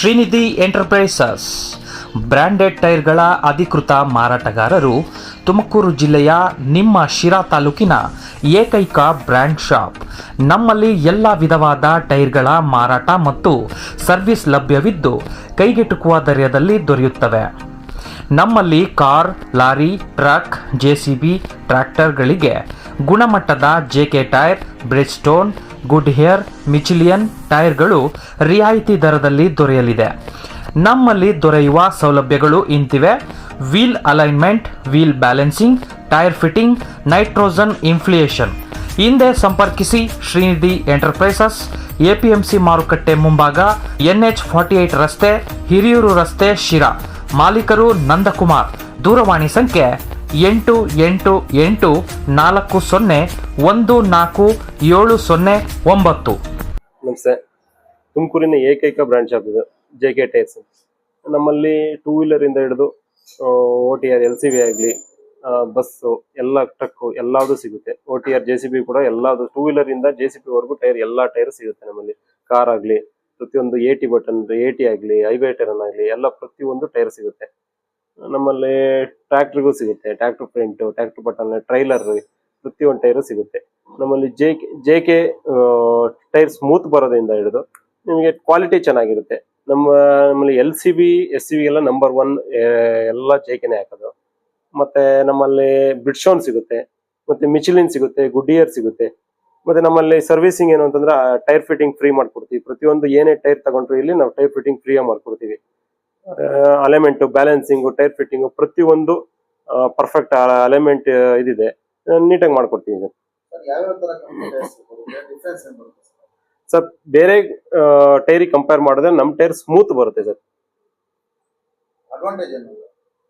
Srinidhi enterprises. Branded ಟೈರ್ಗಳ ಅಧಿಕೃತ ಮಾರಾಟಗಾರರು ತುಮಕೂರು ಜಿಲ್ಲೆಯ ನಿಮ್ಮ ಶಿರಾ ತಾಲೂಕಿನ ಏಕೈಕ ಬ್ರ್ಯಾಂಡ್ ಶಾಪ್. ನಮ್ಮಲ್ಲಿ ಎಲ್ಲ ವಿಧವಾದ ಟೈರ್ಗಳ ಮಾರಾಟ ಮತ್ತು ಸರ್ವಿಸ್ ಲಭ್ಯವಿದ್ದು ಕೈಗೆಟುಕುವ ದರ್ಯದಲ್ಲಿ ದೊರೆಯುತ್ತವೆ. ನಮ್ಮಲ್ಲಿ ಕಾರ್, ಲಾರಿ, ಟ್ರಕ್ ಜೆಸಿಬಿ ಟ್ರ್ಯಾಕ್ಟರ್ಗಳಿಗೆ ಗುಣಮಟ್ಟದ JK tyre, Bridgestone Goodyear, Michelin ಟೈರ್ಗಳು ರಿಯಾಯಿತಿ ದರದಲ್ಲಿ ದೊರೆಯಲಿದೆ. ನಮ್ಮಲ್ಲಿ ದೊರೆಯುವ ಸೌಲಭ್ಯಗಳು ಇಂತಿವೆ. Wheel alignment, wheel balancing, tyre fitting, nitrogen inflation ಹಿಂದೆ ಸಂಪರ್ಕಿಸಿ, ಶ್ರೀನಿಧಿ ಎಂಟರ್ಪ್ರೈಸಸ್, ಎಪಿಎಂಸಿ ಮಾರುಕಟ್ಟೆ ಮುಂಭಾಗ, ಎನ್ಎಚ್ ಫಾರ್ಟಿ ಏಟ್ ರಸ್ತೆ, ಹಿರಿಯೂರು ರಸ್ತೆ ಶಿರಾ. ಮಾಲೀಕರು ನಂದಕುಮಾರ್. ದೂರವಾಣಿ ಸಂಖ್ಯೆ ಎಂಟು ಎಂಟು ಎಂಟು ನಾಲ್ಕು ಸೊನ್ನೆ ಒಂದು ನಾಲ್ಕು ಏಳು ಸೊನ್ನೆ ಒಂಬತ್ತು. ನಮಸ್ತೆ. ತುಮಕೂರಿನ ಏಕೈಕ ಬ್ರಾಂಡ್ ಶಾಪ್ ಇದು, ಜೆ ಕೆ ಟೈರ್ಸ್. ನಮ್ಮಲ್ಲಿ ಟೂ ವೀಲರ್ ಇಂದ ಹಿಡಿದು O T R L C B ಆಗಲಿ ಬಸ್ಸು ಎಲ್ಲ ಟ್ರಕ್ಕು ಎಲ್ಲದೂ ಸಿಗುತ್ತೆ. O T R J C B ಕೂಡ ಎಲ್ಲದು ಟೂ ವೀಲರ್ ಇಂದ ಜೆ ಸಿ ಬಿ ವರೆಗೂ ಟೈರ್, ಎಲ್ಲಾ ಟೈರ್ ಸಿಗುತ್ತೆ ನಮ್ಮಲ್ಲಿ. ಕಾರ್ ಆಗಲಿ, ಪ್ರತಿಯೊಂದು A T button A T ಆಗಲಿ ಹೈವೇ ಟೈರನ್ ಆಗಲಿ, ಎಲ್ಲ ಪ್ರತಿಯೊಂದು ಟೈರ್ ಸಿಗುತ್ತೆ. ನಮ್ಮಲ್ಲಿ ಟ್ರ್ಯಾಕ್ಟ್ರಿಗೂ ಸಿಗುತ್ತೆ. Tractor print, tractor button, trailer, ಪ್ರತಿಯೊಂದು ಟೈರು ಸಿಗುತ್ತೆ. ನಮ್ಮಲ್ಲಿ J K J K tyre smooth ಬರೋದ್ರಿಂದ ಹಿಡಿದು ನಿಮಗೆ ಕ್ವಾಲಿಟಿ ಚೆನ್ನಾಗಿರುತ್ತೆ. ನಮ್ಮ, ನಮ್ಮಲ್ಲಿ L C B S C B ಎಲ್ಲ ನಂಬರ್ ಒನ್ ಎಲ್ಲ ಜೆ ಕೆನೆ ಹಾಕೋದು. ಮತ್ತೆ ನಮ್ಮಲ್ಲಿ ಬ್ರಿಡ್ಶೋನ್ ಸಿಗುತ್ತೆ. ಮತ್ತೆ ಮಿಚಿಲಿನ್ ಸಿಗುತ್ತೆ ಗುಡ್ಡಿಯರ್ ಸಿಗುತ್ತೆ. ಮತ್ತೆ ನಮ್ಮಲ್ಲಿ ಸರ್ವಿಸಿಂಗ್ ಏನು ಅಂತಂದ್ರೆ ಟೈರ್ ಫಿಟ್ಟಿಂಗ್ ಫ್ರೀ ಮಾಡ್ಕೊಡ್ತೀವಿ. ಪ್ರತಿಯೊಂದು ಏನೇ ಟೈರ್ ತಗೊಂಡ್ರು ಇಲ್ಲಿ ನಾವು ಟೈರ್ ಫಿಟ್ಟಿಂಗ್ ಫ್ರೀಯಾಗಿ ಮಾಡ್ಕೊಡ್ತೀವಿ. ಅಲೆಮೆಂಟ್ ಬ್ಯಾಲೆನ್ಸಿಂಗು ಟೈರ್ ಫಿಟ್ಟಿಂಗು ಪ್ರತಿಯೊಂದು ಪರ್ಫೆಕ್ಟ್ ಅಲೆಮೆಂಟ್ ಇದಿದೆ. ನೀಟಾಗಿ ಮಾಡ್ಕೊಡ್ತೀವಿ ಸರ್ ಸರ್? ಬೇರೆ ಟೈರಿಗೆ ಕಂಪೇರ್ ಮಾಡಿದ್ರೆ ನಮ್ಮ ಟೈರ್ ಸ್ಮೂತ್ ಬರುತ್ತೆ ಸರ್.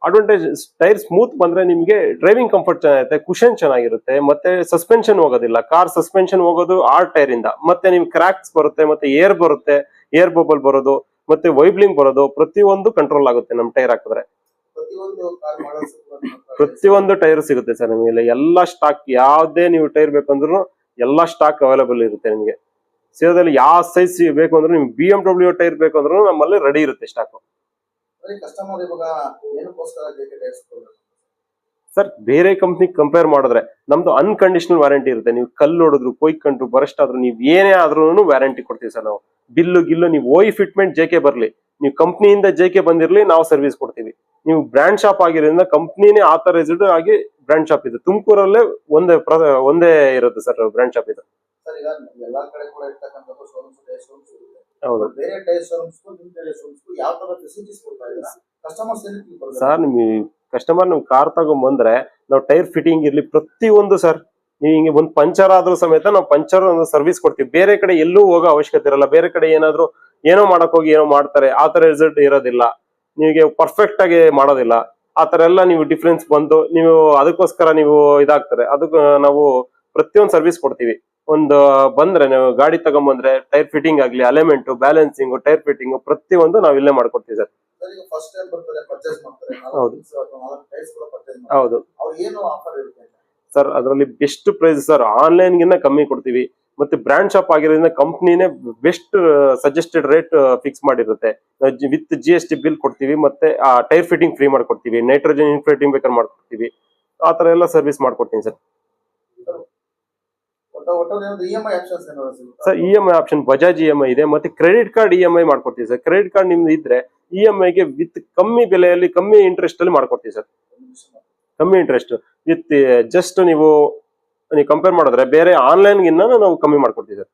ಅಡ್ವಾಂಟೇಜ್ ಟೈರ್ ಸ್ಮೂತ್ ಬಂದ್ರೆ ನಿಮಗೆ ಡ್ರೈವಿಂಗ್ ಕಂಫರ್ಟ್ ಚೆನ್ನಾಗಿರುತ್ತೆ ಕುಷನ್ ಚೆನ್ನಾಗಿರುತ್ತೆ ಮತ್ತೆ ಸಸ್ಪೆನ್ಷನ್ ಹೋಗೋದಿಲ್ಲ. ಕಾರ್ ಸಸ್ಪೆನ್ಷನ್ ಹೋಗೋದು ಆರ್ ಟೈರ್ ಇಂದ. ಮತ್ತೆ ನಿಮ್ಗೆ ಕ್ರ್ಯಾಕ್ಸ್ ಬರುತ್ತೆ ಮತ್ತೆ ಏರ್ ಬರುತ್ತೆ ಏರ್ ಬಬಲ್ ಬರೋದು. ಮತ್ತೆ ವೈಬ್ಲಿಂಗ್ ಬರೋದು ಪ್ರತಿಯೊಂದು ಕಂಟ್ರೋಲ್ ಆಗುತ್ತೆ ನಮ್ಮ ಟೈರ್ ಹಾಕಿದ್ರೆ. ಪ್ರತಿಯೊಂದು ಟೈರ್ ಸಿಗುತ್ತೆ ಸರ್ ನಿಮಗೆ ಎಲ್ಲಾ ಸ್ಟಾಕ್ ಯಾವ್ದೇ ನೀವು ಟೈರ್ ಬೇಕಂದ್ರೂ ಎಲ್ಲಾ ಸ್ಟಾಕ್ ಅವೈಲೇಬಲ್ ಇರುತ್ತೆ ನಿಮಗೆ. ಸೇದಲ್ಲಿ ಯಾವ ಸೈಜ್ ಬೇಕು ಅಂದ್ರೆ ನಿಮ್ಗೆ ಬಿ ಎಂ ಡಬ್ಲ್ಯೂ ಟೈರ್ ಬೇಕು ಅಂದ್ರೂ ನಮ್ಮಲ್ಲಿ ರೆಡಿ ಇರುತ್ತೆ ಸ್ಟಾಕ್ ಸರ್ ಬೇರೆ ಕಂಪ್ನಿ ಕಂಪೇರ್ ಮಾಡಿದ್ರೆ ನಮ್ದು ಅನ್ಕಂಡೀಷನಲ್ ವ್ಯಾರಂಟಿ ಇರುತ್ತೆ. ನೀವು ಕಲ್ಲು ಹೊಡೆದ್ರು ಕೊಯ್ಕೊಂಡ್ರು ಬರಷ್ಟ್ ಆದ್ರೂ ನೀವು ಏನೇ ಆದ್ರೂ ವ್ಯಾರಂಟಿ ಕೊಡ್ತೀವಿ ಸರ್ ನಾವು. ಬಿಲ್ಲು ಗಿಲ್ಲು ನೀವು ಓಯ್ ಫಿಟ್ಮೆಂಟ್ ಜೆ ಕೆ ಬರ್ಲಿ. ನೀವು ಕಂಪ್ನಿಯಿಂದ ಜೆ ಕೆ ಬಂದಿರಲಿ ನಾವು ಸರ್ವಿಸ್ ಕೊಡ್ತೀವಿ. ನೀವು ಬ್ರ್ಯಾಂಡ್ ಶಾಪ್ ಆಗಿರೋದ್ರಿಂದ ಕಂಪ್ನಿನೇ ಆಥರೈಸ್ಡ್ ಆಗಿ ಬ್ರ್ಯಾಂಡ್ ಶಾಪ್ ಇದೆ. ತುಮಕೂರಲ್ಲೇ ಒಂದೇ ಪ್ರ- ಒಂದೇ ಇರುತ್ತೆ ಸರ್ ಬ್ರ್ಯಾಂಡ್ ಶಾಪ್ ಇದೆ. ಸರ್ ನಿಮ್ಗೆ ಕಸ್ಟಮರ್ ನೀವು ಕಾರ್ ತಗೊಂಡ್ ಬಂದ್ರೆ ನಾವು ಟೈರ್ ಫಿಟ್ಟಿಂಗ್ ಇರ್ಲಿ ಪ್ರತಿಯೊಂದು ಸರ್ ನೀವು ಹಿಂಗೆ ಒಂದು ಪಂಚರ್ ಆದ್ರೂ ಸಮೇತ ನಾವು ಪಂಚರ್ ಒಂದು ಸರ್ವಿಸ್ ಕೊಡ್ತೀವಿ. ಬೇರೆ ಕಡೆ ಎಲ್ಲೂ ಹೋಗೋ ಅವಶ್ಯಕತೆ ಇರಲ್ಲ. ಬೇರೆ ಕಡೆ ಏನಾದ್ರು ಏನೋ ಮಾಡಕ್ ಹೋಗಿ ಏನೋ ಮಾಡ್ತಾರೆ, ಆ ತರ ರಿಸಲ್ಟ್ ಇರೋದಿಲ್ಲ. ನಿಮಗೆ ಪರ್ಫೆಕ್ಟ್ ಆಗಿ ಮಾಡೋದಿಲ್ಲ. ಆ ತರ ಎಲ್ಲ ನೀವು ಡಿಫ್ರೆನ್ಸ್ ಬಂದು ನೀವು ಅದಕ್ಕೋಸ್ಕರ ನೀವು ಇದಾಗ್ತಾರೆ. ಅದಕ್ಕೆ ನಾವು ಪ್ರತಿಯೊಂದು ಸರ್ವಿಸ್ ಕೊಡ್ತೀವಿ. ಒಂದು ಬಂದ್ರೆ ನೀವು ಗಾಡಿ ತಗೊಂಬಂದ್ರೆ ಟೈರ್ ಫಿಟ್ಟಿಂಗ್ ಆಗ್ಲಿ, ಅಲೆಮೆಂಟ್ ಬ್ಯಾಲೆನ್ಸಿಂಗ್ ಟೈರ್ ಫಿಟ್ಟಿಂಗ್ ಪ್ರತಿಯೊಂದು ನಾವು ಇಲ್ಲೇ ಮಾಡ್ಕೊಡ್ತೀವಿ ಸರ್ ಫಸ್ಟ್ ಟೈಮ್ ಬರ್ತಾರೆ ಪರ್ಚೇಸ್ ಮಾಡ್ತಾರೆ. ಹೌದು. ಪರ್ಚೇಸ್ ಏನು ಆಫರ್ ಇರುತ್ತೆ ಸರ್ ಅದರಲ್ಲಿ ಬೆಸ್ಟ್ ಪ್ರೈಸ್ ಸರ್ ಆನ್ಲೈನ್ ಗಿನ್ನ ಕಮ್ಮಿ ಕೊಡ್ತೀವಿ. ಮತ್ತೆ ಬ್ರ್ಯಾಂಡ್ ಶಾಪ್ ಆಗಿರೋದ್ರಿಂದ ಕಂಪ್ನಿನೇ best suggested rate fix ಮಾಡಿರುತ್ತೆ. With G S T bill ಕೊಡ್ತೀವಿ ಮತ್ತೆ ಆ ಟೈರ್ ಫಿಟ್ಟಿಂಗ್ ಫ್ರೀ ಮಾಡ್ಕೊಡ್ತೀವಿ. ನೈಟ್ರೋಜನ್ ಇನ್ಫ್ಲೇಟಿಂಗ್ ಬೇಕಾದ್ರೆ ಮಾಡ್ಕೊಡ್ತೀವಿ. ಆ ಥರ ಎಲ್ಲ ಸರ್ವಿಸ್ ಮಾಡ್ಕೊಡ್ತೀನಿ ಸರ್ ಒಟ್ಟು ಒಟ್ಟು ಇ ಎಂ ಐ ಆಪ್ಷನ್ಸ್ ಏನಾದ್ರು ಸಿಗುತ್ತಾ sir E M I option Bajaj E M I ಇದೆ ಮತ್ತೆ credit card E M I ಮಾಡ್ಕೊಡ್ತೀವಿ ಸರ್. ಕ್ರೆಡಿಟ್ ಕಾರ್ಡ್ ನಿಮ್ದು ಇದ್ರೆ ಇ ಎಂ ಐಗೆ ವಿತ್ ಕಮ್ಮಿ ಬೆಲೆಯಲ್ಲಿ ಕಮ್ಮಿ ಇಂಟ್ರೆಸ್ಟ್ ಅಲ್ಲಿ ಮಾಡ್ಕೊಡ್ತೀವಿ ಸರ್. ಕಮ್ಮಿ ಇಂಟ್ರೆಸ್ಟ್ ವಿತ್ ಜಸ್ಟ್ ನೀವು ನೀವು ಕಂಪೇರ್ ಮಾಡಿದ್ರೆ ಬೇರೆ ಆನ್ಲೈನ್ ಗಿನ್ನ ನಾವು ಕಮ್ಮಿ ಮಾಡ್ಕೊಡ್ತೀವಿ ಸರ್.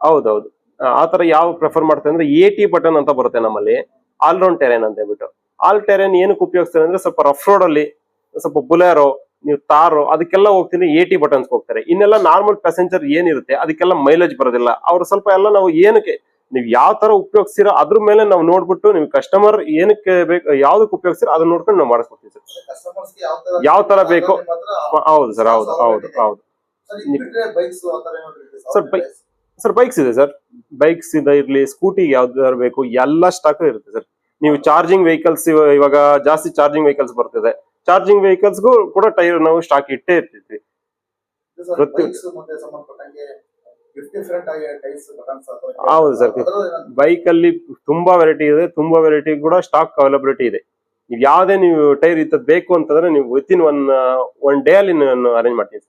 ಹೌದೌದು. ಆ, ತರ ಯಾವ ಪ್ರಿಫರ್ ಮಾಡ್ತಾರೆ ಅಂದ್ರೆ ಎ ಟಿ ಬಟನ್ ಅಂತ ಬರುತ್ತೆ ನಮ್ಮಲ್ಲಿ. ಆಲ್ರೌಂಡ್ ಟೆರೇನ್ ಅಂತ ಹೇಳ್ಬಿಟ್ಟು. ಆಲ್ ಟೆರೇನ್ ಏನಕ್ಕೆ ಉಪಯೋಗಿಸ್ತಾರೆ ಅಂದ್ರೆ ಸ್ವಲ್ಪ ರಫ್ ರೋಡ್ ಅಲ್ಲಿ ಸ್ವಲ್ಪ ಬುಲೆರೋ ನೀವು ತಾರು ಅದಕ್ಕೆಲ್ಲ ಹೋಗ್ತೀನಿ ಎ ಟಿ ಬಟನ್ಸ್ ಹೋಗ್ತಾರೆ. ಇನ್ನೆಲ್ಲ ನಾರ್ಮಲ್ ಪ್ಯಾಸೆಂಜರ್ ಏನಿರುತ್ತೆ ಅದಕ್ಕೆಲ್ಲ ಮೈಲೇಜ್ ಬರೋದಿಲ್ಲ. ಅವ್ರು ಸ್ವಲ್ಪ ಎಲ್ಲ ನಾವು ಏನಕ್ಕೆ ನೀವು ಯಾವ ತರ ಉಪಯೋಗಿಸ್ತೀರೋ ಅದ್ರ ಮೇಲೆ ನಾವು ನೋಡ್ಬಿಟ್ಟು ನೀವು ಕಸ್ಟಮರ್ ಏನಕ್ಕೆ ಬೇಕು ಯಾವ್ದಕ್ಕೆ ಉಪಯೋಗಿಸ್ತೀರೋ ಅದನ್ನ ನೋಡ್ಕೊಂಡು ನಾವು ಮಾಡಿಸ್ಕೊಡ್ತೀವಿ ಸರ್. ಯಾವ ತರ ಬೇಕು? ಹೌದು ಸರ್ ಹೌದು ಹೌದು ಹೌದು. ಸರ್ ಇದು ಸರ್ ಬೈಕ್ಸ್ ಇದೆ ಸರ್ ಬೈಕ್ಸ್ ಇದೆ ಇರಲಿ ಸ್ಕೂಟಿ ಯಾವ್ದಾದ್ರು ಬೇಕು ಎಲ್ಲ ಸ್ಟಾಕ್ ಇರುತ್ತೆ ಸರ್ ನೀವು ಚಾರ್ಜಿಂಗ್ ವೆಹಿಕಲ್ಸ್ ಇವಾಗ ಜಾಸ್ತಿ ಚಾರ್ಜಿಂಗ್ ವೆಹಿಕಲ್ಸ್ ಬರ್ತಿದೆ. ಚಾರ್ಜಿಂಗ್ ವೆಹಿಕಲ್ಸ್ಗೂ ಕೂಡ ಟೈರ್ ನಾವು ಸ್ಟಾಕ್ ಇಟ್ಟೇ ಇರ್ತಿದ್ವಿ ಹೌದು ಸರ್ ಬೈಕ್ ಅಲ್ಲಿ ತುಂಬಾ ವೆರೈಟಿ ಇದೆ ತುಂಬಾ ವೆರೈಟಿ ಕೂಡ ಸ್ಟಾಕ್ ಅವೈಲಬಿಲಿಟಿ ಇದೆ. ನೀವು ಯಾವ್ದೇ ನೀವು ಟೈರ್ ಇತ್ತದ್ ಬೇಕು ಅಂತಂದ್ರೆ ನೀವು within one one day ಅಲ್ಲಿ ನಾನು ಅರೇಂಜ್ ಮಾಡ್ತೀನಿ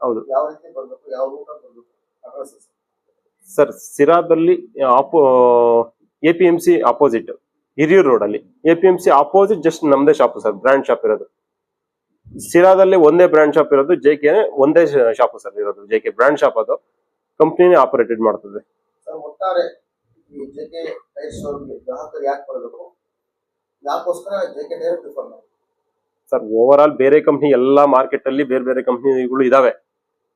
ಹೌದು. ಯಾವ ರೀತಿ ಬರ್ಬೇಕು ಯಾವ ರೂಟ್ ಅಲ್ಲಿ ಅಡ್ರೆಸ್ ಸರ್ ಸಿರಾದಲ್ಲಿ ಆಪೋ A P M C opposite Hiriyur road ಅಲ್ಲಿ. A P M C opposite just ನಮ್ದೇ ಶಾಪ್ ಸರ್ ಬ್ರ್ಯಾಂಡ್ ಶಾಪ್ ಇರೋದು. ಸಿರಾದಲ್ಲಿ ಒಂದೇ ಬ್ರಾಂಡ್ ಶಾಪ್ ಇರೋದು ಜೆ ಕೆ ಒಂದೇ ಶಾಪ್ ಸರ್ ಇರೋದು ಜೆ ಕೆ ಬ್ರಾಂಡ್ ಶಾಪ್ ಅದು. ಕಂಪ್ನಿನೇ ಆಪರೇಟೆಡ್ ಮಾಡ್ತದೆ. ಸರ್ ಒಟ್ಟಾರೆ ಈ ಜೆ ಕೆ ಟೈರ್ ಶೋರೂಮ್ಗೆ ಗ್ರಾಹಕರು ಯಾಕೆ ಬರಬೇಕು? ಯಾಕೋಸ್ಕರ ಜೆ ಕೆ ಟೈರ್ ಪ್ರಿಫರ್ ಮಾಡಿ ಸರ್ ಓವರ್ ಆಲ್ ಬೇರೆ ಕಂಪ್ನಿ ಎಲ್ಲಾ ಮಾರ್ಕೆಟ್ ಅಲ್ಲಿ ಬೇರೆ ಬೇರೆ ಕಂಪ್ನಿಗಳು ಇದಾವೆ.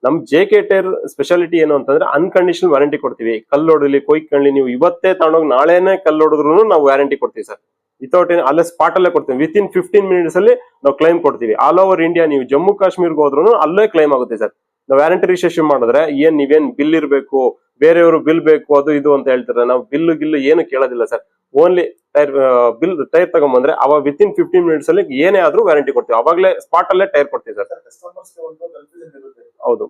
ನಮ್ ಜೆ ಕೆ ಟೈರ್ ಸ್ಪೆಷಾಲಿಟಿ ಏನು ಅಂತಂದ್ರೆ ಅನ್ಕಂಡೀಷನಲ್ ವಾರಂಟಿ ಕೊಡ್ತೀವಿ. ಕಲ್ಲು ಹೊಡಲಿ ಕೊಯ್ಕೊಳ್ಳಿ ನೀವು ಇವತ್ತೇ ತಗೊಂಡೋಗಿ ನಾಳೆನೆ ಕಲ್ಲು ಹೊಡೆದ್ರು ನಾವು ವ್ಯಾರಂಟಿ ಕೊಡ್ತೀವಿ ಸರ್. ವಿತೌಟ್ ಅಲ್ಲೇ ಸ್ಪಾಟ್ ಅಲ್ಲೇ ಕೊಡ್ತೀವಿ. ವಿತ್ ಇನ್ ಫಿಫ್ಟೀನ್ ಮಿನಿಟ್ಸ್ ಅಲ್ಲಿ ನಾವು ಕ್ಲೈಮ್ ಕೊಡ್ತೀವಿ. ಆಲ್ ಓವರ್ ಇಂಡಿಯಾ ನೀವು ಜಮ್ಮು ಕಾಶ್ಮೀರ್ಗೆ ಹೋದ್ರು ಅಲ್ಲೇ ಕ್ಲೈಮ್ ಆಗುತ್ತೆ ಸರ್. ನಾವು ವ್ಯಾರಂಟಿ ರಿಜಿಸ್ಟ್ರೇಷನ್ ಮಾಡಿದ್ರೆ ಏನ್ ನೀವೇನ್ ಬಿಲ್ ಇರಬೇಕು, ಬೇರೆಯವರು ಬಿಲ್ ಬೇಕು, ಅದು ಇದು ಅಂತ ಹೇಳ್ತಾರೆ ನಾವು ಬಿಲ್ ಗಿಲ್ ಏನು ಕೇಳೋದಿಲ್ಲ sir. Only tyre bill tyre ತಗೊಂಬಂದ್ರೆ ಅವಾಗ ವಿತ್ ಇನ್ ಫಿಫ್ಟೀನ್ ಮಿನಿಟ್ಸ್ ಅಲ್ಲಿ ಏನೇ ಆದ್ರೂ ವ್ಯಾರಂಟಿ ಕೊಡ್ತೀವಿ. ಅವಾಗಲೇ ಸ್ಪಾಟ್ ಅಲ್ಲೇ ಟೈರ್ ಕೊಡ್ತೀವಿ ಸರ್. ಹೌದು.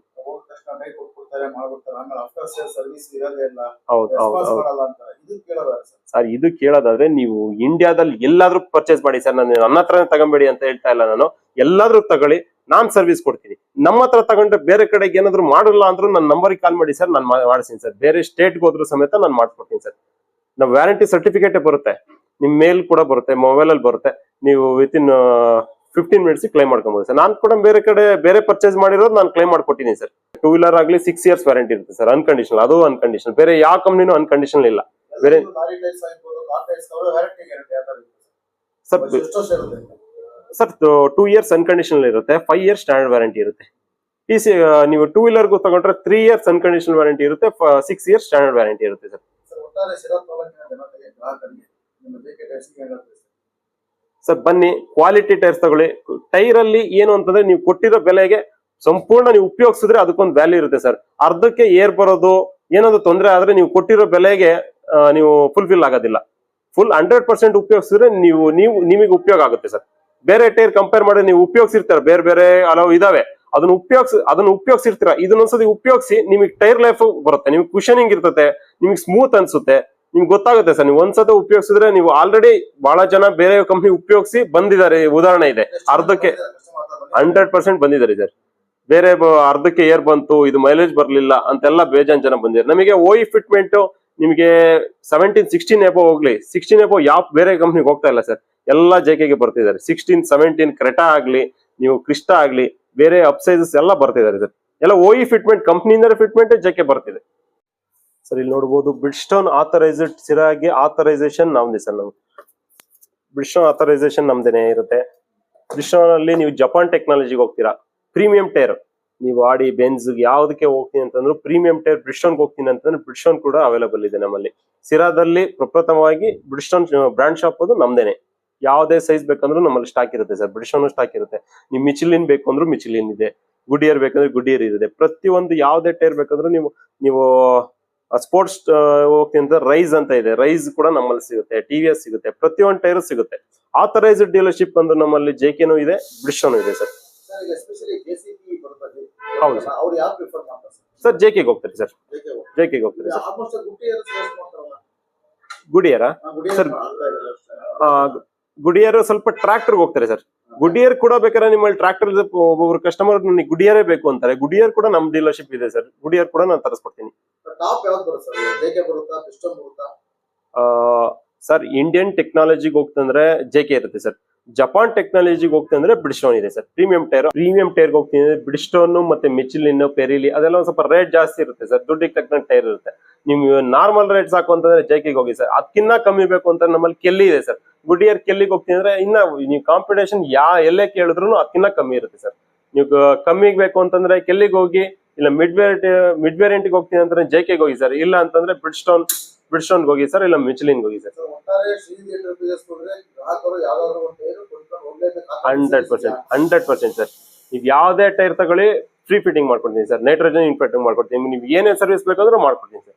ಸರ್? ಇದು ಕೇಳೋದಾದ್ರೆ ನೀವು ಇಂಡಿಯಾದಲ್ಲಿ ಎಲ್ಲಾದ್ರೂ ಪರ್ಚೇಸ್ ಮಾಡಿ ಸರ್ ನಾನು ನನ್ನ ಹತ್ರನೇ ತಗೊಂಬೇಡಿ ಅಂತ ಹೇಳ್ತಾ ಇಲ್ಲ ನಾನು. ಎಲ್ಲಾದ್ರೂ ತಗೊಳ್ಳಿ ನಾನ್ ಸರ್ವಿಸ್ ಕೊಡ್ತೀನಿ. ನಮ್ಮ ಹತ್ರ ತಗೊಂಡ್ರೆ ಬೇರೆ ಕಡೆಗೆ ಏನಾದ್ರು ಮಾಡಿಲ್ಲ ಅಂದ್ರೂ ನನ್ನ ನಂಬರ್ಗೆ ಕಾಲ್ ಮಾಡಿ ಸರ್ ನಾನು ಮಾಡಿಸ್ತೀನಿ ಸರ್. ಬೇರೆ ಸ್ಟೇಟ್ಗೆ ಹೋದ್ರೂ ಸಮೇತ ನಾನು ಮಾಡ್ಕೊಡ್ತೀನಿ ಸರ್. ನಾವು ವ್ಯಾರಂಟಿ ಸರ್ಟಿಫಿಕೇಟ್ ಬರುತ್ತೆ. ನಿಮ್ ಮೇಲ್ ಕೂಡ ಬರುತ್ತೆ ಮೊಬೈಲ್ ಅಲ್ಲಿ ಬರುತ್ತೆ. ನೀವು within fifteen minutes claim ಮಾಡ್ಕೊಬೋದು ಸರ್. ನಾನು ಕೂಡ ಬೇರೆ ಕಡೆ ಬೇರೆ ಪರ್ಚೇಸ್ ಮಾಡಿರೋದು ನಾನು ಕ್ಲೈಮ್ ಮಾಡ್ಕೊಟ್ಟಿನಿ ಸರ್. ಟೂ ವೀಲರ್ ಆಗಲಿ ಸಿಕ್ಸ್ ಇಯರ್ಸ್ ವ್ಯಾರಂಟಿ ಇರುತ್ತೆ ಸರ್ ಅನ್ಕಂಡೀಷನ್ ಅದು ಅನ್ಕಂಡೀಷನ್ ಬೇರೆ ಯಾವ ಕಂಪ್ನಿನೂ ಅನ್ಕಂಡೀಷನ್ ಇಲ್ಲ. ಬೇರೆ- sir. Sir two years unconditional ಇರುತ್ತೆ ಫೈವ್ ಇಯರ್ಸ್ ಸ್ಟ್ಯಾಂಡರ್ಡ್ ವ್ಯಾರಂಟಿ ಇರುತ್ತೆ. ಪಿ ಸಿ ನೀವು ಟೂ ವೀಲರ್ಗೂ ತಗೊಂಡ್ರೆ ತ್ರೀ ಇಯರ್ಸ್ ಅನ್ಕಂಡೀಷನಲ್ ವ್ಯಾರಂಟಿ ಇರುತ್ತೆ ಸಿಕ್ಸ್ ಇಯರ್ಸ್ ಸ್ಟ್ಯಾಂಡರ್ಡ್ ವ್ಯಾರಂಟಿ ಇರುತ್ತೆ ಸರ್. ಸರ್, ಬನ್ನಿ ಕ್ವಾಲಿಟಿ ಟೈರ್ಸ್ ತಗೊಳ್ಳಿ. ಟೈರ್ ಅಲ್ಲಿ ಏನು ಅಂತಂದ್ರೆ ನೀವು ಕೊಟ್ಟಿರೋ ಬೆಲೆಗೆ ಸಂಪೂರ್ಣ ನೀವು ಉಪಯೋಗಿಸಿದ್ರೆ ಅದಕ್ಕೊಂದು ವ್ಯಾಲ್ಯೂ ಇರುತ್ತೆ ಸರ್. ಅರ್ಧಕ್ಕೆ ಏರ್ ಬರೋದು, ಏನಾದ್ರು ತೊಂದರೆ ಆದ್ರೆ ನೀವು ಕೊಟ್ಟಿರೋ ಬೆಲೆಗೆ ನೀವು ಫುಲ್ಫಿಲ್ ಆಗೋದಿಲ್ಲ. ಫುಲ್ ಹಂಡ್ರೆಡ್ ಪರ್ಸೆಂಟ್ ಉಪಯೋಗಿಸಿದ್ರೆ ನೀವು ನೀವು, ನಿಮಗೆ ಉಪಯೋಗ ಆಗುತ್ತೆ ಸರ್. ಬೇರೆ ಟೈರ್ ಕಂಪೇರ್ ಮಾಡಿ ನೀವು ಉಪಯೋಗಿಸಿರ್ತಾರೆ, ಬೇರೆ ಬೇರೆ ಹಲವು ಇದಾವೆ. ಅದನ್ನ ಉಪಯೋಗಿಸಿ, ಅದನ್ನ ಉಪಯೋಗಿಸಿರ್ತೀರ. ಇದನ್ನೊಂದ್ಸತಿ ಉಪಯೋಗಿಸಿ ನಿಮಗೆ ಟೈರ್ ಲೈಫ್ ಬರುತ್ತೆ. ನಿಮ್ಗೆ ಕುಶನಿಂಗ್ ಇರ್ತದೆ, ನಿಮ್ಗೆ ಸ್ಮೂತ್ ಅನ್ಸುತ್ತೆ. ನಿಮ್ಗೆ ಗೊತ್ತಾಗುತ್ತೆ ಸರ್, ನೀವು ಒಂದ್ಸತಿ ಉಪಯೋಗಿಸಿದ್ರೆ ನೀವು ಆಲ್ರೆಡಿ ಬಹಳ ಜನ ಬೇರೆ ಕಂಪ್ನಿ ಉಪಯೋಗಿಸಿ ಬಂದಿದ್ದಾರೆ ಉದಾಹರಣೆ ಇದೆ. ಅರ್ಧಕ್ಕೆ ಹಂಡ್ರೆಡ್ ಪರ್ಸೆಂಟ್ ಬಂದಿದ್ದಾರೆ ಸರ್. ಬೇರೆ ಅರ್ಧಕ್ಕೆ ಏರ್ ಬಂತು, ಇದು ಮೈಲೇಜ್ ಬರಲಿಲ್ಲ, ಅಂತೆಲ್ಲ ಬೇಜಾನ್ ಜನ ಬಂದಿದ್ದಾರೆ. ನಮಗೆ ಓಇ ಫಿಟ್ಮೆಂಟ್ ನಿಮಗೆ ಸೆವೆಂಟೀನ್ ಸಿಕ್ಸ್ಟೀನ್ ಎಬೋ ಹೋಗ್ಲಿ. ಸಿಕ್ಸ್ಟೀನ್ ಎಬೋ ಯಾವ ಬೇರೆ ಕಂಪ್ನಿಗೆ ಹೋಗ್ತಾ ಇಲ್ಲ ಸರ್. ಎಲ್ಲ ಜೆಕೆಗೆ ಬರ್ತಿದ್ದಾರೆ. ಸಿಕ್ಸ್ಟೀನ್ ಸೆವೆಂಟೀನ್ ಕ್ರೆಟಾ ಆಗ್ಲಿ, ನೀವು ಕ್ರಿಸ್ಟಾ ಆಗ್ಲಿ, ಬೇರೆ ಅಪ್ಸೈಸಸ್ ಎಲ್ಲ ಬರ್ತಿದ್ದಾರೆ ಸರ್. ಎಲ್ಲ ಓಇ ಫಿಟ್ಮೆಂಟ್ ಕಂಪ್ನಿಯಿಂದ ಫಿಟ್ಮೆಂಟ್ ಜೆಕೆ ಬರ್ತಿದೆ. ಸರ್, ಇಲ್ಲಿ ನೋಡ್ಬೋದು ಬ್ರಿಡ್ಸ್ಟೋನ್ ಆಥರೈಸ್ಡ್ ಸಿರಾಗಿ ಆಥರೈಸೇಷನ್ ನಮ್ದೆ ಸರ್ ನಮ್ಗೆ ಬ್ರಿಡ್ಸ್ಟೋನ್ ಆಥರೈಸೇಷನ್ ನಮ್ದೇನೆ ಇರುತ್ತೆ. ಬ್ರಿಡ್ಸ್ಟೋನ್ ಅಲ್ಲಿ ನೀವು ಜಪಾನ್ ಟೆಕ್ನಾಲಜಿಗೆ ಹೋಗ್ತೀರಾ. ಪ್ರೀಮಿಯಂ ಟೈರ್ ನೀವು ಆಡಿ ಬೆನ್ಸ್ ಯಾವ್ದಕ್ಕೆ ಹೋಗ್ತೀನಿ ಅಂತಂದ್ರು ಪ್ರೀಮಿಯಂ ಟೈರ್ ಬ್ರಿಡ್ಸ್ಟೋನ್ಗೆ ಹೋಗ್ತೀನಿ ಅಂತಂದ್ರೆ ಬ್ರಿಡ್ಸ್ಟೋನ್ ಕೂಡ ಅವೈಲೇಬಲ್ ಇದೆ ನಮ್ಮಲ್ಲಿ. ಸಿರಾದಲ್ಲಿ ಪ್ರಪ್ರಥಮವಾಗಿ ಬ್ರಿಡ್ಸ್ಟೋನ್ ಬ್ರಾಂಡ್ ಶಾಪ್ ಅದು ನಮ್ದೇನೆ. ಯಾವುದೇ ಸೈಜ್ ಬೇಕಂದ್ರೂ ನಮ್ಮಲ್ಲಿ ಸ್ಟಾಕ್ ಇರುತ್ತೆ ಸರ್. ಬ್ರಿಡ್ಸ್ಟೋನ್ ಸ್ಟಾಕ್ ಇರುತ್ತೆ. ನೀವು ಮಿಚಿಲಿನ್ ಬೇಕು ಅಂದ್ರೂ ಮಿಚಿಲಿನ್ ಇದೆ. ಗುಡಿಯರ್ ಬೇಕಂದ್ರೆ ಗುಡಿಯರ್ ಇದೆ ಪ್ರತಿಯೊಂದು ಯಾವುದೇ ಟೈರ್ ಬೇಕಂದ್ರೂ ನೀವು ನೀವು ಸ್ಪೋರ್ಟ್ಸ್ ಹೋಗ್ತೀನಿ ಅಂತ ರೈಸ್ ಅಂತ ಇದೆ. ರೈಸ್ ಕೂಡ ನಮ್ಮಲ್ಲಿ ಸಿಗುತ್ತೆ ಟಿ ವಿ ಎಸ್ ಸಿಗುತ್ತೆ ಪ್ರತಿಯೊಂದು ಟೈರ್ ಸಿಗುತ್ತೆ. ಆಥರೈಸ್ಡ್ ಡೀಲರ್ಶಿಪ್ ಅಂದ್ರೆ ನಮ್ಮಲ್ಲಿ ಜೆಕೆನೂ ಇದೆ ಬ್ರಿಷನು ಇದೆ ಸರ್. ಜೆ ಹೌದು ಸರ್. ಜೆ ಕೆಗೆ ಹೋಗ್ತಾರೆ ಸರ್. ಜೆ ಕೆ ಜೆಕೆಗೆ ಹೋಗ್ತಾರೆ? ಗುಡಿಯರ ಸರ್. ಗುಡಿಯರು ಸ್ವಲ್ಪ ಟ್ರಾಕ್ಟರ್ ಹೋಗ್ತಾರೆ ಸರ್. ಗುಡಿಯರ್ ಕೂಡ ಬೇಕಾದ್ರೆ ನಿಮ್ಮಲ್ಲಿ ಟ್ರಾಕ್ಟರ್ ಒಬ್ಬೊಬ್ರು ಕಸ್ಟಮರ್ ನನಗೆ ಗುಡಿಯರೇ ಬೇಕು ಅಂತಾರೆ. ಗುಡಿಯರ್ ಕೂಡ ನಮ್ ಡೀಲರ್ಶಿಪ್ ಇದೆ ಸರ್. ಗುಡಿಯರ್ ಕೂಡ ನಾನು ತರಿಸ್ಕೊಡ್ತೀನಿ. ಸರ್? ಇಂಡಿಯನ್ ಟೆಕ್ನಾಲಜಿಗೆ ಹೋಗ್ತಂದ್ರೆ ಜೆ ಕೆ ಇರುತ್ತೆ ಸರ್. ಜಪಾನ್ ಟೆಕ್ನಾಲಜಿಗೆ ಹೋಗ್ತಂದ್ರೆ ಬ್ರಿಡ್ಸ್ಟೋನ್ ಇದೆ ಸರ್. ಪ್ರೀಮಿಯಂ ಟೈರ್ ಪ್ರೀಮಿಯಂ ಟೈರ್ಗೆ ಹೋಗ್ತೀನಿ ಅಂದ್ರೆ ಬ್ರಿಡ್ಸ್ಟೋನ್ ಮತ್ತೆ ಮಿಚಿಲಿನ್ ಪೆರಿಲಿ ಅದೆಲ್ಲ ಒಂದ್ ಸ್ವಲ್ಪ ರೇಟ್ ಜಾಸ್ತಿ ಇರುತ್ತೆ ಸರ್. ದುಡ್ಡಿಗೆ ತಕ್ಕಂತ ಟೈರ್ ಇರುತ್ತೆ. ನೀವು ನಾರ್ಮಲ್ ರೇಟ್ ಸಾಕು ಅಂತಂದ್ರೆ ಜೈಕಿಗೆ ಹೋಗಿ ಸರ್. ಅದಕ್ಕಿನ್ನ ಕಮ್ಮಿ ಬೇಕು ಅಂತ ನಮ್ಮಲ್ಲಿ ಕೆಲ್ಲಿ ಇದೆ ಸರ್. ಗುಡಿಯರ್ ಕೆಲ್ಲಿಗೆ ಹೋಗ್ತೀನಿ ಅಂದ್ರೆ ಇನ್ನ ನೀವು ಕಾಂಪಿಟೇಷನ್ ಯಾ ಎಲ್ಲೇ ಕೇಳಿದ್ರು ಅದಕ್ಕಿನ್ನ ಕಮ್ಮಿ ಇರುತ್ತೆ ಸರ್. ನೀವು ಕಮ್ಮಿ ಬೇಕು ಅಂತಂದ್ರೆ ಕೆಲ್ಲಿಗೆ ಹೋಗಿ, ಇಲ್ಲ ಮಿಡ್ ವೇರಿಯಂಟ್ ಮಿಡ್ ವೇರಿಯಂಟ್ಗೆ ಹೋಗ್ತೀನಿ ಅಂತಂದ್ರೆ ಜೈಕೆಗೆ ಹೋಗಿ ಸರ್. ಇಲ್ಲ ಅಂತಂದ್ರೆ ಬ್ರಿಡ್ಸ್ಟೋನ್ ಬ್ರಿಡ್ಸ್ಟೋನ್ಗೆ ಹೋಗಿ ಸರ್, ಇಲ್ಲ ಮಿಚಲಿನ್ಗೆ ಹೋಗಿ sir. Hundred percent hundred percent sir. ನೀವು ಯಾವುದೇ ಟೈರ್ ತಗೊಳ್ಳಿ ಫ್ರೀ ಫಿಟ್ಟಿಂಗ್ ಮಾಡ್ಕೊಡ್ತೀನಿ ಸರ್. ನೈಟ್ರೋಜನ್ ಇನ್ಫೆಕ್ಟಿಂಗ್ ಮಾಡ್ಕೊಡ್ತೀನಿ. ನೀವು ಏನೇ ಸರ್ವಿಸ್ ಬೇಕಾದ್ರೂ ಮಾಡ್ಕೊಡ್ತೀನಿ ಸರ್.